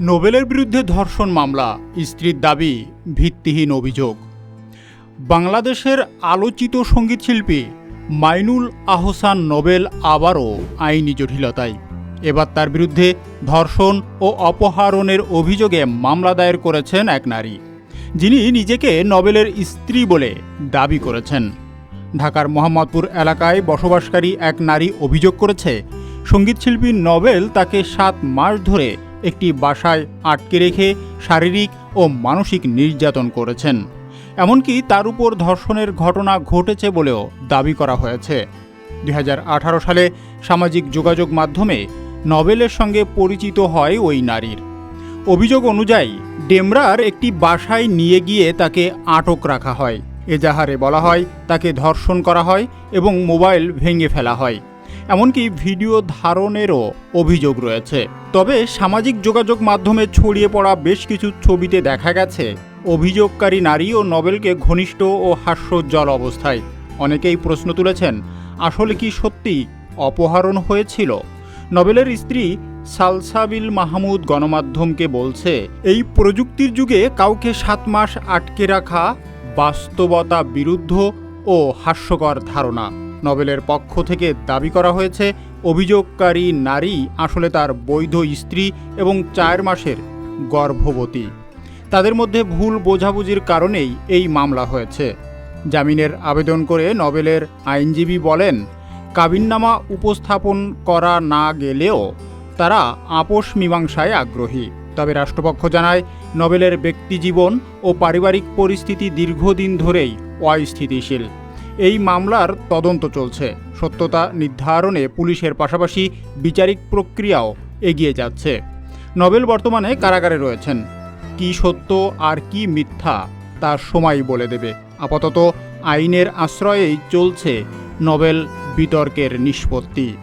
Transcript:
নোবেলের বিরুদ্ধে ধর্ষণ মামলা, স্ত্রীর দাবি, ভিত্তিহীন অভিযোগ। বাংলাদেশের আলোচিত সঙ্গীতশিল্পী মাইনুল আহসান নোবেল আবারও আইনি জটিলতায়। এবার তার বিরুদ্ধে ধর্ষণ ও অপহরণের অভিযোগে মামলা দায়ের করেছেন এক নারী, যিনি নিজেকে নোবেলের স্ত্রী বলে দাবি করেছেন। ঢাকার মোহাম্মদপুর এলাকায় বসবাসকারী এক নারী অভিযোগ করেছে সঙ্গীতশিল্পী নোবেল তাকে সাত মাস ধরে একটি বাসায় আটকে রেখে শারীরিক ও মানসিক নির্যাতন করেছেন। এমনকি তার উপর ধর্ষণের ঘটনা ঘটেছে বলেও দাবি করা হয়েছে। দুই হাজার আঠারো সালে সামাজিক যোগাযোগ মাধ্যমে নোবেলের সঙ্গে পরিচিত হয় ওই নারীর। অভিযোগ অনুযায়ী ডেমরার একটি বাসায় নিয়ে গিয়ে তাকে আটক রাখা হয়। এজাহারে বলা হয়, তাকে ধর্ষণ করা হয় এবং মোবাইল ভেঙে ফেলা হয়। এমনকি ভিডিও ধারণেরও অভিযোগ রয়েছে। তবে সামাজিক যোগাযোগ মাধ্যমে ছড়িয়ে পড়া বেশ কিছু ছবিতে দেখা গেছে, অভিযোগকারী নারী ও নবেলকে ঘনিষ্ঠ ও হাস্যোজ্জ্বল অবস্থায়। অনেকেই প্রশ্ন তুলেছেন, আসলে কি সত্যি অপহরণ হয়েছিল? নোবেলের স্ত্রী সালসাবিল মাহমুদ গণমাধ্যমকে বলছে, এই প্রযুক্তির যুগে কাউকে সাত মাস আটকে রাখা বাস্তবতা বিরুদ্ধ ও হাস্যকর ধারণা। নোবেলের পক্ষ থেকে দাবি করা হয়েছে, অভিযোগকারী নারী আসলে তার বৈধ স্ত্রী এবং চার মাসের গর্ভবতী। তাদের মধ্যে ভুল বোঝাবুঝির কারণেই এই মামলা হয়েছে। জামিনের আবেদন করে নবেলের আইনজীবী বলেন, কাবিননামা উপস্থাপন করা না গেলেও তারা আপোষ মীমাংসায় আগ্রহী। তবে রাষ্ট্রপক্ষ জানায়, নবেলের ব্যক্তিজীবন ও পারিবারিক পরিস্থিতি দীর্ঘদিন ধরেই অস্থিতিশীল। এই মামলার তদন্ত চলছে। সত্যতা নির্ধারণে পুলিশের পাশাপাশি বিচারিক প্রক্রিয়াও এগিয়ে যাচ্ছে। নবেল বর্তমানে কারাগারে রয়েছেন। কি সত্য আর কি মিথ্যা তার সময় বলে দেবে। আপাতত আইনের আশ্রয়েই চলছে নবেল বিতর্কের নিষ্পত্তি।